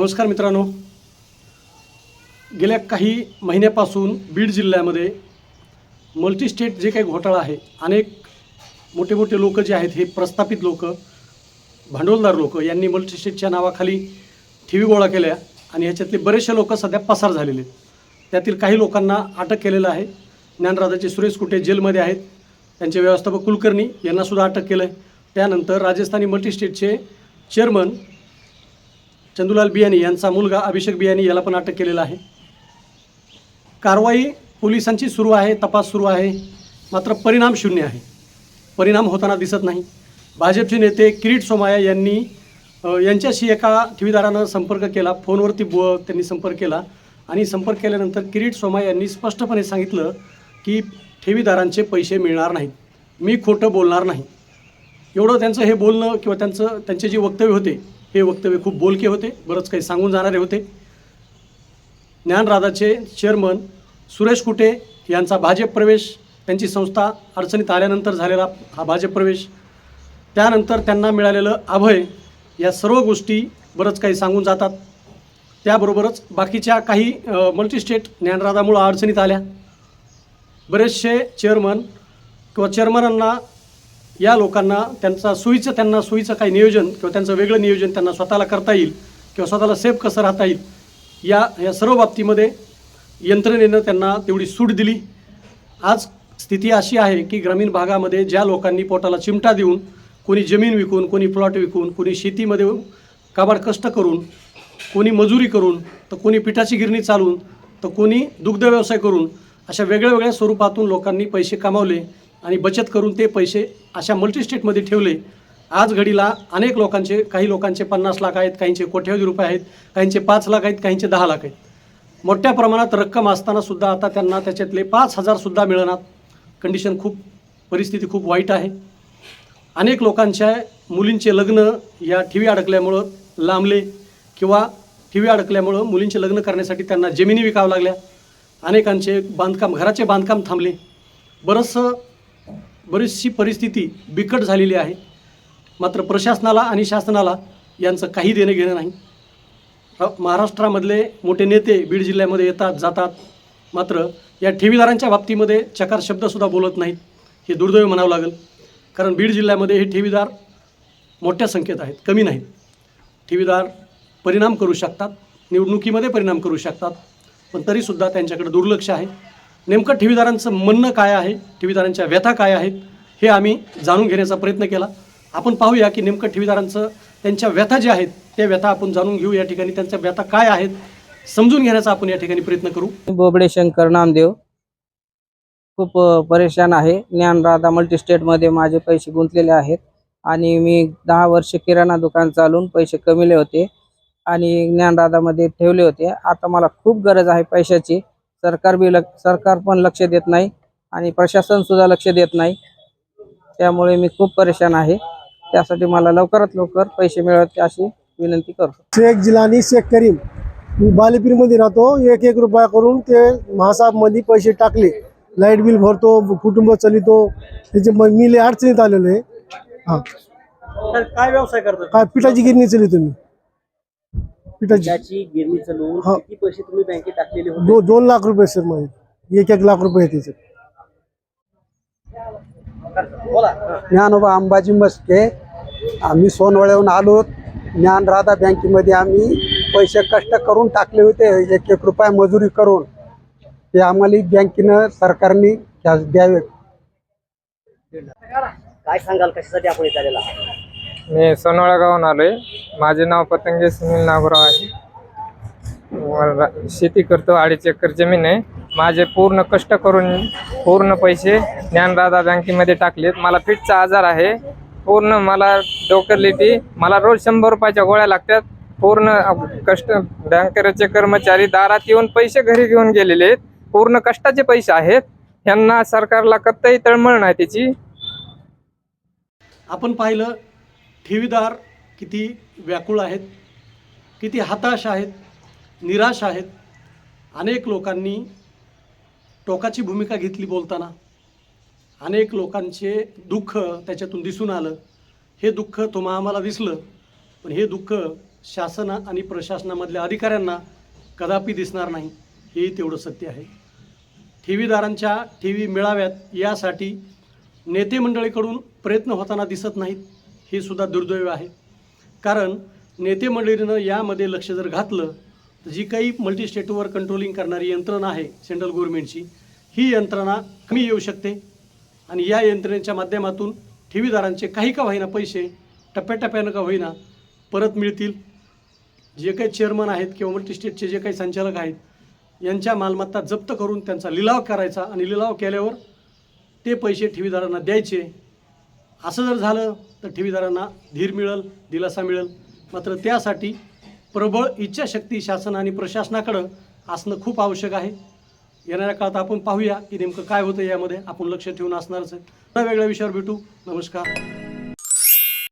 नमस्कार मित्रांनो. गेल्या काही महिन्यापासून बीड जिल्ह्यामध्ये मल्टीस्टेट जे काही घोटाळा आहे अनेक मोठे मोठे लोक जे आहेत हे प्रस्थापित लोक भांडवलदार लोक यांनी मल्टीस्टेटच्या नावाखाली ठेवी गोळा केल्या आणि ह्याच्यातले बरेचसे लोक सध्या पसार झालेले आहेत. त्यातील काही लोकांना अटक केलेलं आहे. ज्ञानराजाचे सुरेश कुटे जेलमध्ये आहेत. त्यांचे व्यवस्थापक कुलकर्णी यांनासुद्धा अटक केलं आहे त्यानंतर राजस्थानी मल्टीस्टेटचे चेअरमन चंदुलाल बियानी यांचा मुलगा अभिषेक बियानी याला पण अटक केलेला आहे. कारवाई पोलिसांची सुरू आहे तपास सुरू आहे. मात्र परिणाम शून्य आहे. परिणाम होताना दिसत नाही. भाजपचे नेते किरीट सोमाया यांनी यांच्याशी एका ठेवीदारानं संपर्क केला. फोनवरती बो त्यांनी संपर्क केला. आणि संपर्क केल्यानंतर किरीट सोमाया यांनी स्पष्टपणे सांगितलं की ठेवीदारांचे पैसे मिळणार नाहीत. मी खोटं बोलणार नाही. एवढं त्यांचं हे बोलणं किंवा त्यांचं त्यांचे जे वक्तव्य होते हे वक्तव्य खूप बोलके होते बरंच काही सांगून जाणारे होते. ज्ञानराधाचे चेअरमन सुरेश कुटे यांचा भाजप प्रवेश त्यांची संस्था अडचणीत आल्यानंतर झालेला हा भाजप प्रवेश. त्यानंतर त्यांना मिळालेलं अभय या सर्व गोष्टी बरंच काही सांगून जातात. त्याबरोबरच बाकीच्या काही मल्टीस्टेट ज्ञानराधामुळं अडचणीत आल्या. बरेचसे चेअरमन किंवा चेअरमनांना या लोकांना त्यांचा सोयीचं त्यांना सोयीचं काही नियोजन किंवा त्यांचं वेगळं नियोजन त्यांना स्वतःला करता येईल किंवा स्वतःला सेफ कसं राहता येईल या या सर्व बाबतीमध्ये यंत्रणेनं त्यांना तेवढी सूट दिली. आज स्थिती अशी आहे की ग्रामीण भागामध्ये ज्या लोकांनी पोटाला चिमटा देऊन कोणी जमीन विकून कोणी प्लॉट विकून कोणी शेतीमध्ये काबाड कष्ट करून कोणी मजुरी करून तर कोणी पिठाची गिरणी चालून तर कोणी दुग्ध व्यवसाय करून अशा वेगळ्या वेगळ्या स्वरूपातून लोकांनी पैसे कमावले आणि बचत करून ते पैसे अशा मल्टीस्टेटमध्ये ठेवले. आज घडीला अनेक लोकांचे काही लोकांचे पन्नास लाख आहेत काहींचे कोट्यावधी रुपये आहेत काहींचे पाच लाख आहेत काहींचे दहा लाख आहेत. मोठ्या प्रमाणात रक्कम असताना सुद्धा आता त्यांना त्याच्यातले पाच हजारसुद्धा मिळणार. कंडिशन खूप परिस्थिती खूप वाईट आहे. अनेक लोकांच्या मुलींचे लग्न या ठिवी अडकल्यामुळं लांबले किंवा ठिवी अडकल्यामुळं मुलींचे लग्न करण्यासाठी त्यांना जमिनी विकावं लागल्या. अनेकांचे बांधकाम घराचे बांधकाम थांबले. बरंचसं बरीचशी परिस्थिती बिकट झालेली आहे. मात्र प्रशासनाला आणि शासनाला यांचं काही देणं घेणं नाही. महाराष्ट्रामधले मोठे नेते बीड जिल्ह्यामध्ये येतात जातात. मात्र या ठेवीदारांच्या बाबतीमध्ये चकार शब्दसुद्धा बोलत नाहीत हे दुर्दैव म्हणावं लागेल. कारण बीड जिल्ह्यामध्ये हे ठेवीदार मोठ्या संख्येत आहेत कमी नाहीत. ठेवीदार परिणाम करू शकतात निवडणुकीमध्ये परिणाम करू शकतात पण तरीसुद्धा त्यांच्याकडे दुर्लक्ष आहे. नेमकं ठेवीदारांचं म्हणणं काय आहे? ठेवीदारांच्या व्यथा काय आहेत? हे आम्ही जाणून घेण्याचा प्रयत्न केला. आपण पाहूया की नेमकं ठेवीदारांचं त्यांच्या व्यथा ज्या आहेत त्या व्यथा आपण जाणून घेऊ या ठिकाणी. त्यांच्या व्यथा काय आहेत समजून घेण्याचा आपण या ठिकाणी प्रयत्न करू. बोबडे शंकर नामदेव. खूप परेशान आहे. ज्ञानराधा मल्टीस्टेटमध्ये माझे पैसे गुंतलेले आहेत. आणि मी दहा वर्ष किराणा दुकान चालून पैसे कमिले होते. आणि ज्ञानराधामध्ये ठेवले होते. आता मला खूप गरज आहे पैशाची. सरकार बी लक सरकार पण लक्ष देत नाही आणि प्रशासन सुद्धा लक्ष देत नाही. त्यामुळे मी खूप परेशान आहे. त्यासाठी मला लवकरात लवकर पैसे मिळवते अशी विनंती करतो. शेख जिलानी शेख करीम मी बालेपीरमध्ये राहतो. एक एक रुपया करून ते महासाहेबमध्ये पैसे टाकले. लाइट बिल भरतो कुटुंब चालितो. त्याचे मी लय अडचणीत आलेलो आहे. हा. काय व्यवसाय करतात काय पिठाची गिरणी चालितो मी. पिठाची. त्याची गिरणी चालवून हा. किती पैसे तुम्ही बँकेत टाकलेले होते? दो दोन लाख रुपये सर माझे. एक एक लाख रुपये आहे त्याचे बोला. ज्ञानोबा अंबाजी मस्के. आम्ही सोनवळ्याहून आलो. ज्ञान राधा बँकेमध्ये आम्ही पैसे कष्ट करून टाकले होते. एक एक रुपया मजुरी करून. ते आम्हाला बँकेनं सरकारने कॅश द्यावे काय सांगाल? कशासाठी आपण इथे आलेला आहात? मी सोनवळा आलो आहे माझे नाव पतंगे सुनील नागराव आहे. मला शेती करतो अडीच एकर जमीन आहे. माझे पूर्ण कष्ट करून पूर्ण पैसे ज्ञानराधा बँकेमध्ये टाकलेत. मला फिटचा आजार आहे. पूर्ण मला डोकरलिटी मला रोज शंभर रुपयाच्या गोळ्या लागतात. पूर्ण कष्ट बँकेचे कर्मचारी दारात येऊन पैसे घरी घेऊन गेलेले आहेत. पूर्ण कष्टाचे पैसे आहेत. यांना सरकारला कत्तही तळमळ नाही त्याची. आपण पाहिलं ठेवीदार किती व्याकुळ आहेत किती हताश आहेत निराश आहेत अनेक लोकांनी टोकाची भूमिका घेतली बोलताना अनेक लोकांचे दुःख त्याच्यातून दिसून आलं. हे दुःख तुम्हा आम्हाला दिसलं पण हे दुःख शासन आणि प्रशासनामधल्या अधिकाऱ्यांना कदापि दिसणार नाही हेही तेवढं सत्य आहे. ठेवीदारांच्या ठेवी मिळाव्यात यासाठी नेते मंडळीकडून प्रयत्न होताना दिसत नाहीत. हे सुद्धा दुर्दैव आहे. कारण नेते मंडळीनं यामध्ये लक्ष जर घातलं तर जी काही मल्टीस्टेटवर कंट्रोलिंग करणारी यंत्रणा आहे सेंट्रल गव्हर्नमेंटची ही यंत्रणा कमी येऊ शकते. आणि या यंत्रणेच्या माध्यमातून ठेवीदारांचे काही का होईना पैसे टप्प्याटप्प्यानं का होईना परत मिळतील. जे काही चेअरमन आहेत किंवा मल्टीस्टेटचे जे काही संचालक आहेत यांच्या मालमत्ता जप्त करून त्यांचा लिलाव करायचा आणि लिलाव केल्यावर ते पैसे ठेवीदारांना द्यायचे. असं जर झालं तर ठेवीदारांना धीर मिळेल दिलासा मिळेल. मात्र त्यासाठी प्रबळ इच्छाशक्ती शासन आणि प्रशासनाकडं असणं खूप आवश्यक आहे. येणाऱ्या काळात आपण पाहूया की नेमकं काय होतं यामध्ये. आपण लक्ष ठेवून असणारच आहे. वेगळ्या विषयावर भेटू. नमस्कार.